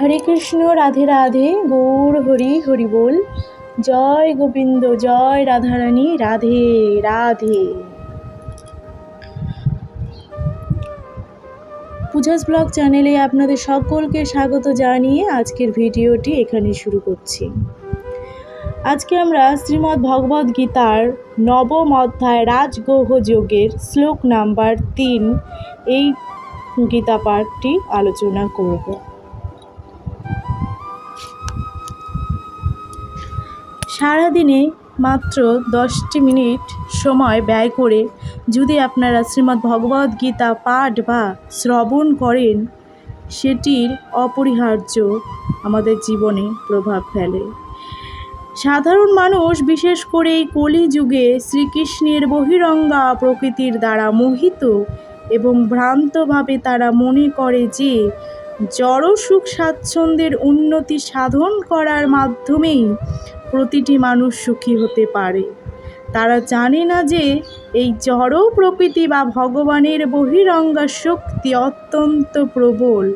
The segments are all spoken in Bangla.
হরে কৃষ্ণ, রাধে রাধে, গৌর হরি হরি বল। জয় গোবিন্দ, জয় রাধারানী, রাধে রাধে। পূজাস ব্লগ চ্যানেলে আপনাদের সকলকে স্বাগত জানিয়ে আজকের ভিডিওটি এখানে শুরু করছি। আজকে আমরা শ্রীমদ্ ভগবদ্ গীতার নবম অধ্যায় রাজগৌহ যোগের শ্লোক নাম্বার তিন, এই গীতা পাঠটি আলোচনা করব। সারাদিনে মাত্র দশটি মিনিট সময় ব্যয় করে যদি আপনারা শ্রীমদ্ ভগবদ্ গীতা পাঠ বা শ্রবণ করেন, সেটির অপরিহার্য আমাদের জীবনে প্রভাব ফেলে। সাধারণ মানুষ, বিশেষ করে এই কলিযুগে, শ্রীকৃষ্ণের বহিরঙ্গা প্রকৃতির দ্বারা মোহিত এবং ভ্রান্তভাবে তারা মনে করে যে, জড় সুখ স্বাচ্ছন্দ্যের উন্নতি সাধন করার মাধ্যমেই প্রতিটি মানুষ সুখী হতে পারে। তারা জানে না যে এই জড় প্রকৃতি বা ভগবানের বহিরঙ্গা শক্তি অত্যন্ত প্রবল।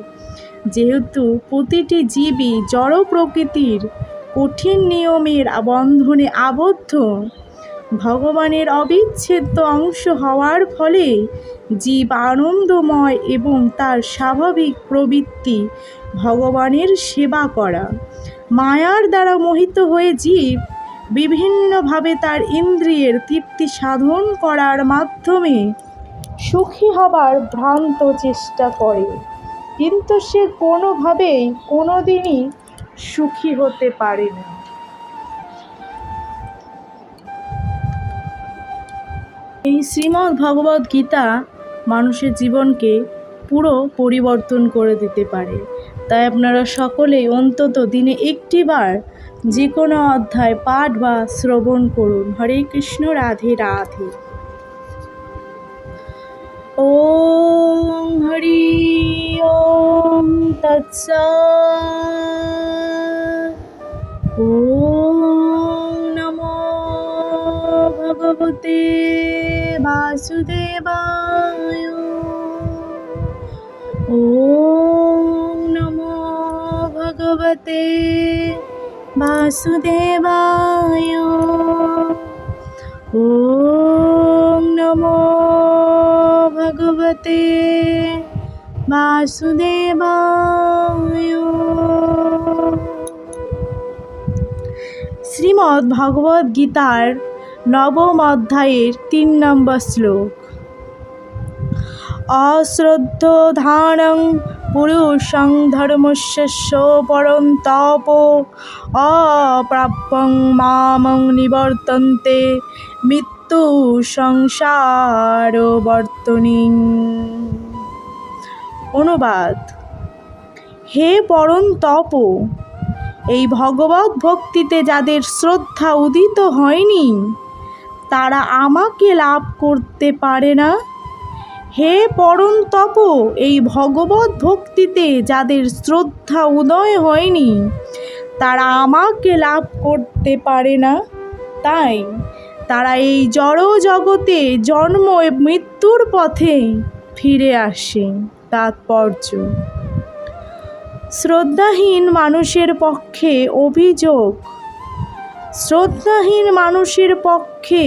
যেহেতু প্রতিটি জীবই জড় প্রকৃতির কঠিন নিয়মের বন্ধনে আবদ্ধ, ভগবানের অবিচ্ছেদ্য অংশ হওয়ার ফলে জীব আনন্দময় এবং তার স্বাভাবিক প্রবৃত্তি ভগবানের সেবা করা মায়ার দ্বারা মোহিত হয়ে জীব বিভিন্নভাবে তার ইন্দ্রিয়ের তৃপ্তি সাধন করার মাধ্যমে সুখী হবার ভ্রান্ত চেষ্টা করে। কিন্তু সে কোনোভাবেই কোনোদিনই সুখী হতে পারে না। এই শ্রীমদ্ ভগবদ্ গীতা মানুষের জীবনকে পুরো পরিবর্তন করে দিতে পারে। তাই আপনারা সকলেই অন্তত দিনে একটিবার যে কোনো অধ্যায় পাঠ বা শ্রবণ করুন। হরে কৃষ্ণ, রাধে রাধে। ওম হরি ওম তৎস। ওম নমো ভগবতে বাসুদেবায়। ওম ভগবতে বাসুদেবায় ওম নমো ভগবতে বাসুদেবায় শ্রীমদ্ গীতার নবম অধ্যায়ের তিন নম্বর শ্লোক। অশ্রদ্ধধানং পুরুষং পরং তপ অপ্রাপ্যং মামং নিবর্তন্তে মৃত্যু সংসার বর্তনী অনুবাদ। হে পরম তপ এই ভগবত ভক্তিতে যাদের শ্রদ্ধা উদিত হয়নি, তারা আমাকে লাভ করতে পারে না? হে পরম তপ এই ভগবত ভক্তিতে যাদের শ্রদ্ধা উদয় হয়নি, তারা আমাকে লাভ করতে পারে না। তাই তারা এই জড় জগতে জন্ম মৃত্যুর পথে ফিরে আসে তাৎপর্য। শ্রদ্ধাহীন মানুষের পক্ষে অভিযোগ। শ্রদ্ধাহীন মানুষের পক্ষে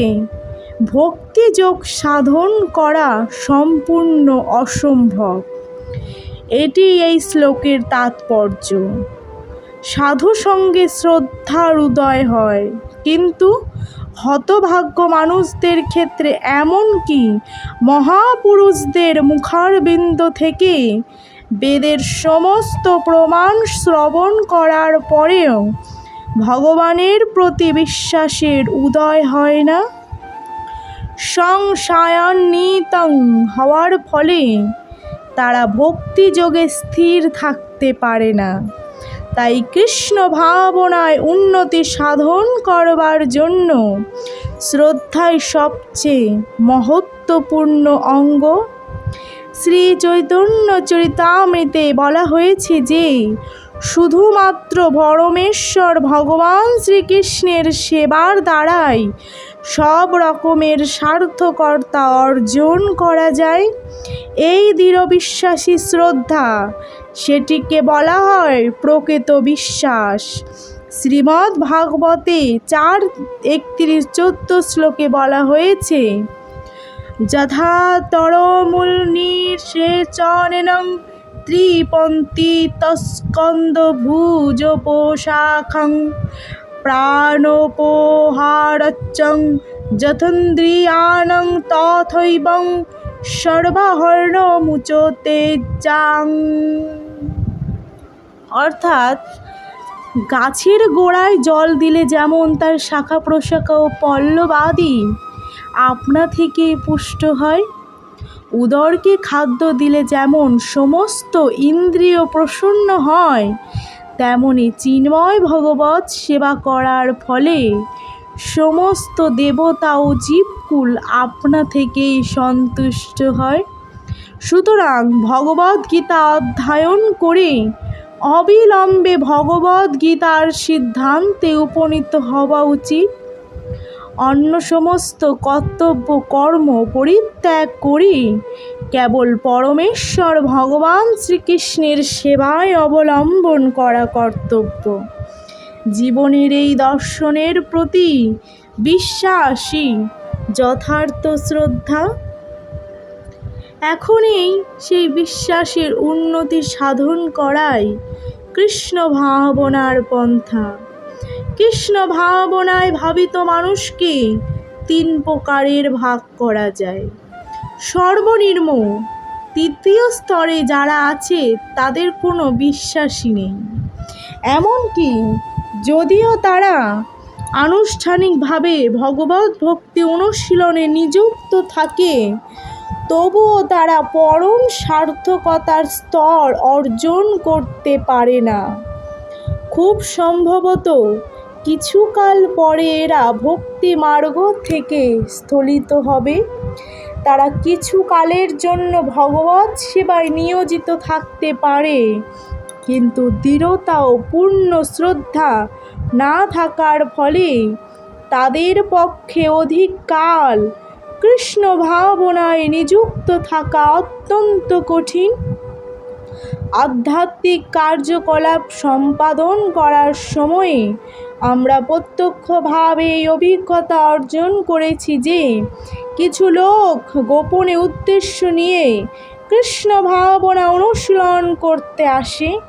ভক্তিযোগ সাধন করা সম্পূর্ণ অসম্ভব। এটি এই শ্লোকের তাৎপর্য। সাধু সঙ্গে শ্রদ্ধার উদয় হয়, কিন্তু হতভাগ্য মানুষদের ক্ষেত্রে এমনকি মহাপুরুষদের মুখারবিন্দ থেকে বেদের সমস্ত প্রমাণ শ্রবণ করার পরেও ভগবানের প্রতি বিশ্বাসের উদয় হয় না। সংশয়ান্বিতং হওয়ার ফলে তারা ভক্তিযোগে স্থির থাকতে পারে না। তাই কৃষ্ণ ভাবনায় উন্নতি সাধন করবার জন্য শ্রদ্ধাই সবচেয়ে মহত্বপূর্ণ অঙ্গ। শ্রী চৈতন্য চরিতামৃতে বলা হয়েছে যে, শুধুমাত্র পরমেশ্বর ভগবান শ্রীকৃষ্ণের সেবার দ্বারাই সব রকমের সার্থকর্তা অর্জন করা যায়। এই দৃঢ় বিশ্বাসী শ্রদ্ধা, সেটিকে বলা হয় প্রকৃত বিশ্বাস। শ্রীমদ্ ভাগবতে চার একত্রিশ চোদ্দ শ্লোকে বলা হয়েছে যথা তরমূল নির্সেচনেন ত্রিপন্থী তস্কন্দ ভুজ পোশাখং প্রাণোপহারচ্চং যথন্দ্রিয়াণং তথৈবং সর্বাহর্ণ মুচতে যাং অর্থাৎ গাছের গোড়ায় জল দিলে যেমন তার শাখা প্রশাখা ও পল্লব আদি আপনা থেকে পুষ্ট হয়, উদরকে খাদ্য দিলে যেমন সমস্ত ইন্দ্রিয় প্রসন্ন হয় তেমনি চিন্ময় ভগবত সেবা করার ফলে সমস্ত দেবতা ও জীবকুল আপনা থেকেই সন্তুষ্ট হয়। সুতরাং ভগবদ গীতা অধ্যয়ন করে অবিলম্বে ভগবদ গীতার সিদ্ধান্তে উপনীত হওয়া উচিত। অন্য সমস্ত কর্তব্য কর্ম পরিত্যাগ করে কেবল পরমেশ্বর ভগবান শ্রীকৃষ্ণের সেবায় অবলম্বন করা কর্তব্য। জীবনের এই দর্শনের প্রতি বিশ্বাসী, যথার্থ শ্রদ্ধা। এখনই সেই বিশ্বাসের উন্নতি সাধন করাই কৃষ্ণ ভাবনার পন্থা। কৃষ্ণ ভাবনায় ভাবিত মানুষকে তিন প্রকারের ভাগ করা যায়। সর্বনিম্ন তৃতীয় স্তরে যারা আছে, তাদের কোনো বিশ্বাসই নেই। এমনকি যদিও তারা আনুষ্ঠানিকভাবে ভগবত ভক্তি অনুশীলনে নিযুক্ত থাকে, তবুও তারা পরম সার্থকতার স্তর অর্জন করতে পারে না। খুব সম্ভবত কিছুকাল পরে এরা ভক্তি মার্গ থেকে স্থলিত হবে। তারা কিছু কালের জন্য ভগবত সেবায় নিয়োজিত থাকতে পারে। কিন্তু দৃঢ়তা ও পূর্ণ শ্রদ্ধা না থাকার ফলে তাদের পক্ষে অধিক কাল কৃষ্ণ ভাবনায় নিযুক্ত থাকা অত্যন্ত কঠিন। আধ্যাত্মিক কার্যকলাপ সম্পাদন করার সময়ে আমরা প্রত্যক্ষভাবে এই অভিজ্ঞতা অর্জন করেছি যে কিছু লোক গোপনে উদ্দেশ্য নিয়ে কৃষ্ণ ভাবনা অনুশীলন করতে আসে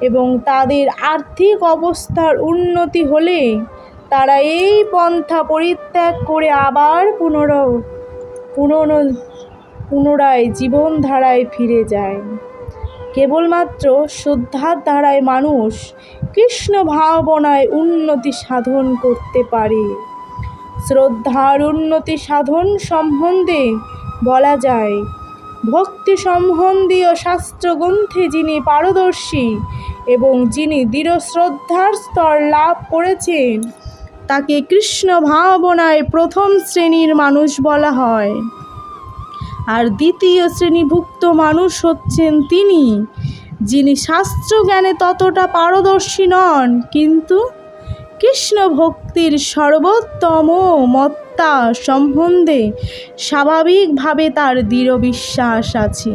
এবং তাদের আর্থিক অবস্থার উন্নতি হলে তারা এই পন্থা পরিত্যাগ করে আবার পুনর পুনর পুনরায় জীবনধারায় ফিরে যায়। কেবলমাত্র শ্রদ্ধার দ্বারাই মানুষ কৃষ্ণ ভাবনায় উন্নতি সাধন করতে পারে। শ্রদ্ধার উন্নতি সাধন সম্বন্ধে বলা যায়, ভক্তি সম্বন্ধীয় শাস্ত্রগ্রন্থে যিনি পারদর্শী এবং যিনি দৃঢ় শ্রদ্ধার স্তর লাভ করেছেন, তাকে কৃষ্ণ ভাবনায় প্রথম শ্রেণির মানুষ বলা হয়। আর দ্বিতীয় শ্রেণীভুক্ত মানুষ হচ্ছেন তিনি। যিনি শাস্ত্র জ্ঞানে ততটা পারদর্শী নন, কিন্তু কৃষ্ণ ভক্তির সর্বোত্তম মত্তা সম্বন্ধে স্বাভাবিকভাবে তার দৃঢ় বিশ্বাস আছে।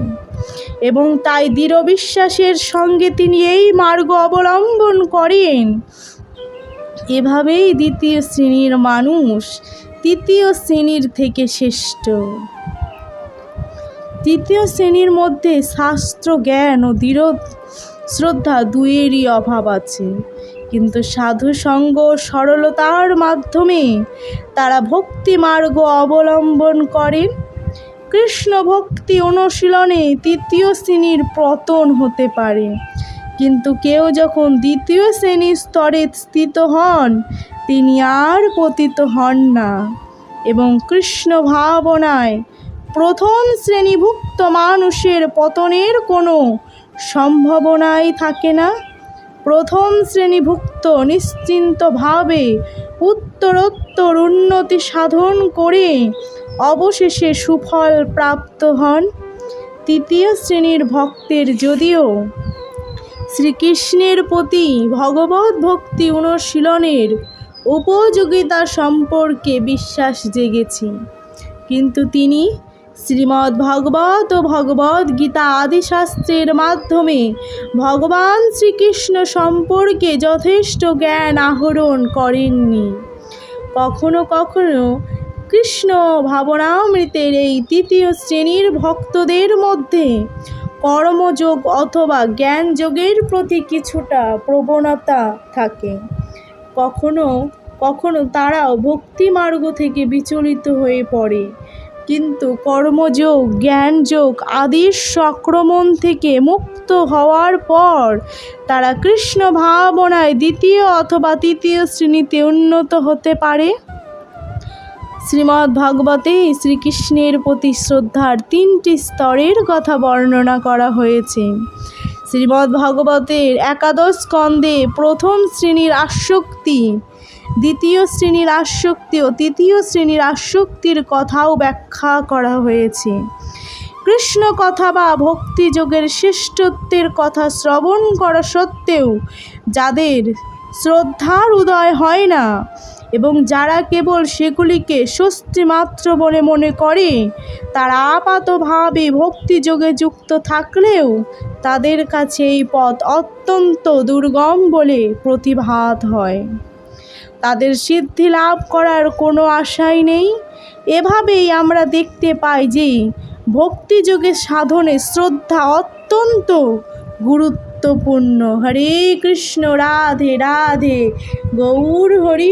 এবং তাই দৃঢ় বিশ্বাসের সঙ্গে তিনি এই মার্গ অবলম্বন করেন। এভাবেই দ্বিতীয় শ্রেণির মানুষ তৃতীয় শ্রেণির থেকে শ্রেষ্ঠ। তৃতীয় শ্রেণির মধ্যে শাস্ত্র, জ্ঞান ও দৃঢ় শ্রদ্ধা দুয়েরই অভাব আছে। কিন্তু সাধু সঙ্গ সরলতার মাধ্যমে তারা ভক্তি মার্গ অবলম্বন করেন। কৃষ্ণ ভক্তি অনুশীলনে তৃতীয় শ্রেণির পতন হতে পারে। কিন্তু কেউ যখন দ্বিতীয় শ্রেণির স্তরে স্থিত হন, তিনি আর পতিত হন না। এবং কৃষ্ণ ভাবনায় প্রথম শ্রেণীভুক্ত মানুষের পতনের কোনো সম্ভাবনাই থাকে না। প্রথম শ্রেণীভুক্ত নিশ্চিন্তভাবে উত্তরোত্তর উন্নতি সাধন করে অবশেষে সুফল প্রাপ্ত হন। তৃতীয় শ্রেণির ভক্তের যদিও শ্রীকৃষ্ণের প্রতি ভগবত ভক্তি অনুশীলনের উপযোগিতা সম্পর্কে বিশ্বাস জেগেছে, কিন্তু তিনি শ্রীমদ্ ভাগবত ও ভগবদ গীতা আদি শাস্ত্রের মাধ্যমে ভগবান শ্রীকৃষ্ণ সম্পর্কে যথেষ্ট জ্ঞান আহরণ করেননি। কখনো কখনো কৃষ্ণ ভাবনামৃতের এই তৃতীয় শ্রেণির ভক্তদের মধ্যে কর্মযোগ অথবা জ্ঞানযোগের প্রতি কিছুটা প্রবণতা থাকে। কখনো কখনো তারাও ভক্তি মার্গ থেকে বিচলিত হয়ে পড়ে। কিন্তু কর্মযোগ, জ্ঞানযোগ আদির সংক্রমণ থেকে মুক্ত হওয়ার পর তারা কৃষ্ণ ভাবনায় দ্বিতীয় অথবা তৃতীয় শ্রেণীতে উন্নত হতে পারে। শ্রীমদ্ ভাগবতে শ্রীকৃষ্ণের প্রতি শ্রদ্ধার তিনটি স্তরের কথা বর্ণনা করা হয়েছে। শ্রীমদ্ ভাগবতের একাদশ স্কন্ধে প্রথম শ্রেণির আসক্তি দ্বিতীয় শ্রেণির আসক্তি ও তৃতীয় শ্রেণির আসক্তির কথাও ব্যাখ্যা করা হয়েছে। কৃষ্ণ কথা বা ভক্তিযোগের শ্রেষ্ঠত্বের কথা শ্রবণ করা সত্ত্বেও যাদের শ্রদ্ধার উদয় হয় না এবং যারা কেবল সেগুলিকে স্বস্তি মাত্র বলে মনে করে, তারা আপাতভাবে ভক্তিযোগে যুক্ত থাকলেও তাদের কাছে এই পথ অত্যন্ত দুর্গম বলে প্রতিভাত হয়। তাদের সিদ্ধি লাভ করার কোনো আশাই নেই। এভাবেই আমরা দেখতে পাই যে ভক্তিযোগে সাধনে শ্রদ্ধা অত্যন্ত গুরুত্বপূর্ণ। হরে কৃষ্ণ, রাধে রাধে, গৌর, হরি।